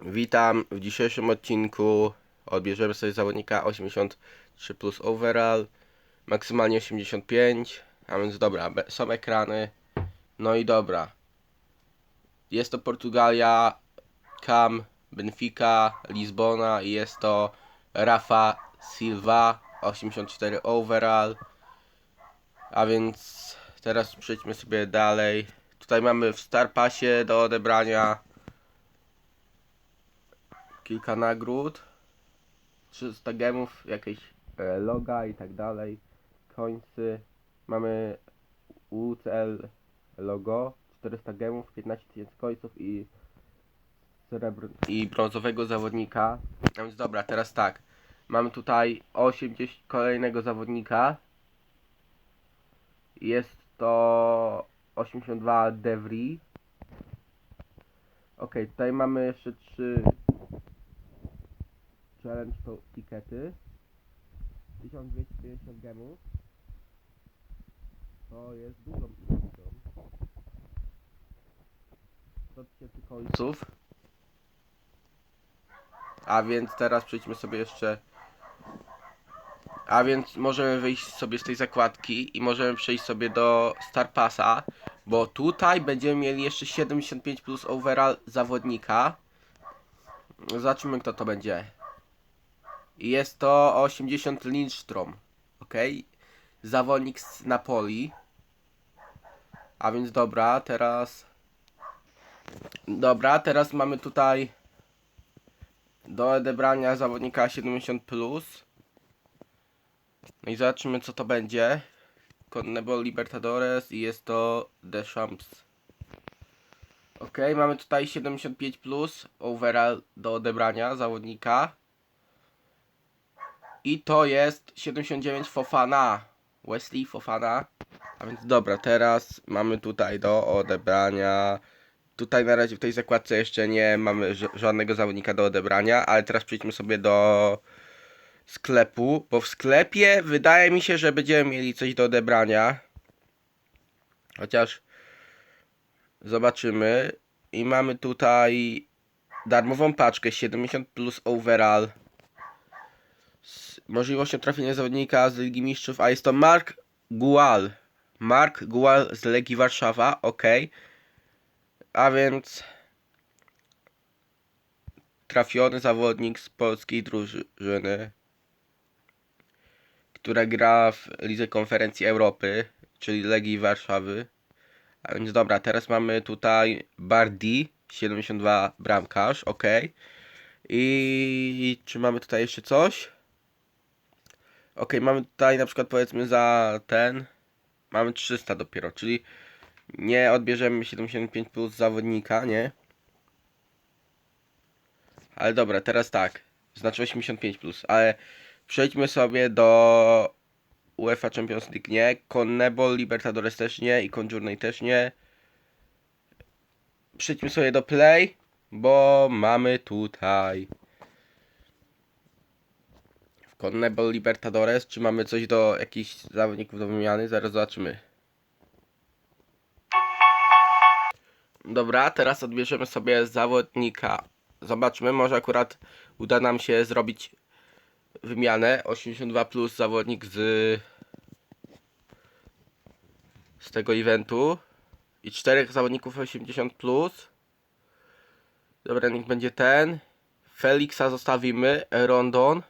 Witam w dzisiejszym odcinku. Odbierzemy sobie zawodnika 83 plus overall, maksymalnie 85, a więc dobra, są ekrany. No i dobra. Jest to Portugalia, Cam, Benfica, Lizbona i jest to Rafa Silva 84 overall. A więc teraz przejdźmy sobie dalej. Tutaj mamy w Star Passie do odebrania kilka nagród, 300 gemów, jakieś e, loga i tak dalej, końcy, mamy UCL logo, 400 gemów, 15 tysięcy końców i srebr i brązowego zawodnika. A więc dobra, teraz tak, mamy tutaj 80 kolejnego zawodnika, jest to 82 Devry. Ok, tutaj mamy jeszcze 3 to tikety 1250 gemów. To jest dużą ilością 100 tysięcy końców. A więc teraz przejdźmy sobie jeszcze a więc możemy wyjść sobie z tej zakładki i możemy przejść sobie do Star Passa bo tutaj będziemy mieli jeszcze 75 plus overall zawodnika. Zobaczymy kto to będzie i Jest to 80 Lindstrom. Ok. Zawodnik z Napoli. A więc dobra, teraz. Dobra, teraz mamy tutaj do odebrania zawodnika 70. Plus. No i zobaczymy co to będzie. Conmebol Libertadores i jest to Deschamps. Ok, mamy tutaj 75 plus overall do odebrania zawodnika. I to jest 79 Fofana. Wesley Fofana. A więc dobra, teraz mamy tutaj do odebrania. Tutaj na razie w tej zakładce jeszcze nie mamy żadnego zawodnika do odebrania, ale teraz przejdźmy sobie do sklepu, bo w sklepie wydaje mi się, że będziemy mieli coś do odebrania. Chociaż zobaczymy. I mamy tutaj darmową paczkę 70 plus overall możliwością trafienia zawodnika z Ligi Mistrzów, a jest to Mark Gual. Mark Gual z Legii Warszawa, ok. A więc trafiony zawodnik z polskiej drużyny, która gra w Lidze Konferencji Europy, czyli Legii Warszawy. A więc dobra, teraz mamy tutaj Bardi, 72 bramkarz, ok. I czy mamy tutaj jeszcze coś? Ok, mamy tutaj na przykład powiedzmy za ten. Mamy 300 dopiero, czyli nie odbierzemy 75 plus zawodnika, nie? Ale dobra, teraz tak. Znaczy 85 plus, ale przejdźmy sobie do UEFA Champions League nie, CONMEBOL Libertadores też nie i Conjourney też nie. Przejdźmy sobie do Play, bo mamy tutaj CONMEBOL Libertadores, czy mamy coś do jakichś zawodników do wymiany? Zaraz zobaczymy. Dobra, teraz odbierzemy sobie zawodnika. Zobaczmy, może akurat uda nam się zrobić wymianę. 82 plus zawodnik z z tego eventu i czterech zawodników 80 plus. Dobra, niech będzie ten. Felixa zostawimy, Rondon.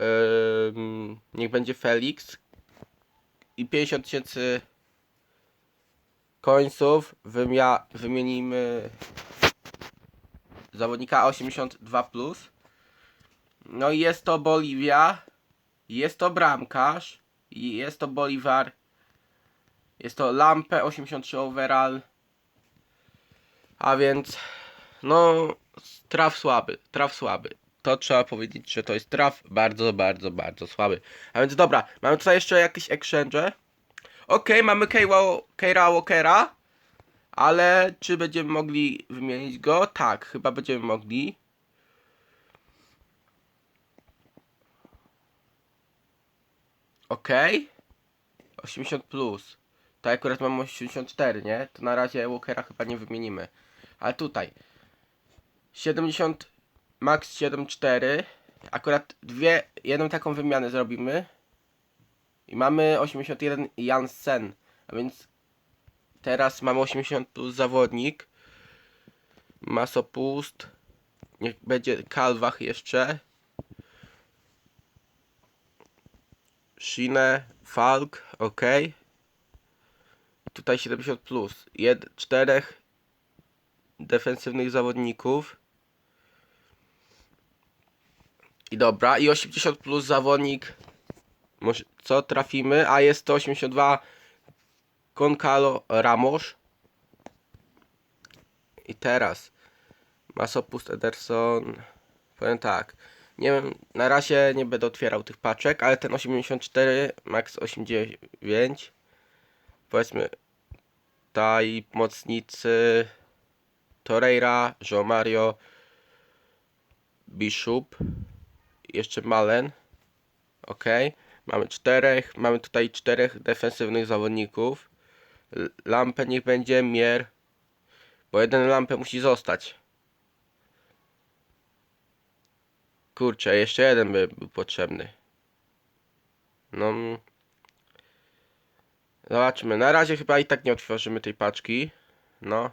Ym, niech będzie Felix i 50 tysięcy końców wymia wymienimy zawodnika 82 plus. No i jest to Boliwia, jest to bramkarz jest to Bolivar. Jest to Lampe 83 overall. A więc no traf słaby, traf słaby to trzeba powiedzieć, że to jest traf bardzo, bardzo, bardzo słaby. A więc dobra, mamy tutaj jeszcze jakieś exchange. Okej, mamy Keira Walkera, ale czy będziemy mogli wymienić go? Tak, chyba będziemy mogli. Okej. 80 plus. To akurat mam 84, nie? To na razie Walkera chyba nie wymienimy. Ale tutaj 70 max 74. Akurat dwie, jedną taką wymianę zrobimy. I mamy 81 Jansen. A więc teraz mamy 80 plus zawodnik. Masopust. Niech będzie Kalwach jeszcze. Shine, Falk, ok. Tutaj 70 plus. Jed, czterech defensywnych zawodników. I dobra, i 80 plus zawodnik. Co trafimy? A jest to 82 Konkalo Ramos. I teraz Masopust Ederson. Powiem tak. Nie wiem, na razie nie będę otwierał tych paczek, ale ten 84, max 89. Powiedzmy tutaj mocnicy Torreira, João Mario, Bishop, jeszcze Malen. Ok, mamy czterech, mamy tutaj czterech defensywnych zawodników. Lampę niech będzie Mier, bo jeden lampę musi zostać. Kurczę, jeszcze jeden by był potrzebny. No. Zobaczmy. Na razie chyba i tak nie otworzymy tej paczki. No.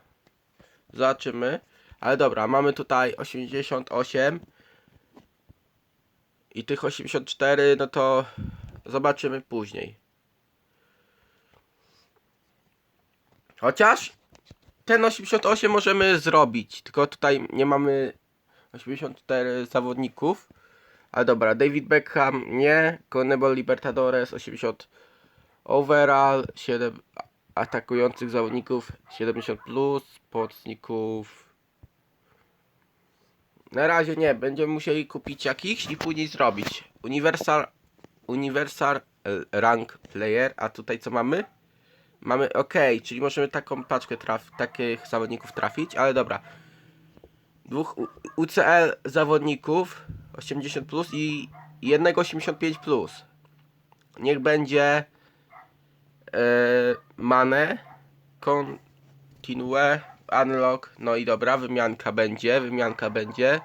Zobaczymy. Ale dobra, mamy tutaj 88. I tych 84, no to zobaczymy później. Chociaż ten 88 możemy zrobić, tylko tutaj nie mamy 84 zawodników. Ale dobra, David Beckham nie, Conebol Libertadores 80 overall, 7 atakujących zawodników 70 plus, pomocników na razie nie, będziemy musieli kupić jakichś i później zrobić. Universal Universal e, Rank Player, a tutaj co mamy? Mamy ok, czyli możemy taką paczkę traf takich zawodników trafić, ale dobra. Dwóch UCL zawodników 80 plus i jednego 85 plus. Niech będzie e, Mane, Continue, Unlock, no i dobra, wymianka będzie, wymianka będzie.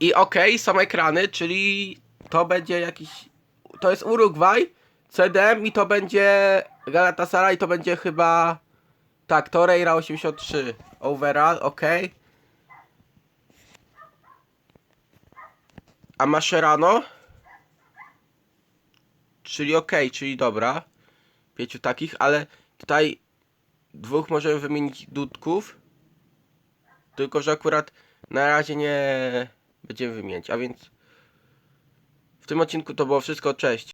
I ok, są ekrany, czyli to będzie jakiś, to jest Urugwaj, CDM i to będzie Galatasaray, to będzie chyba, tak, Torreira 83 overall, ok. A Mascherano? Czyli ok, czyli dobra. Pięciu takich, ale tutaj dwóch możemy wymienić dudków. Tylko, że akurat na razie nie będziemy wymieniać. A więc w tym odcinku to było wszystko. Cześć.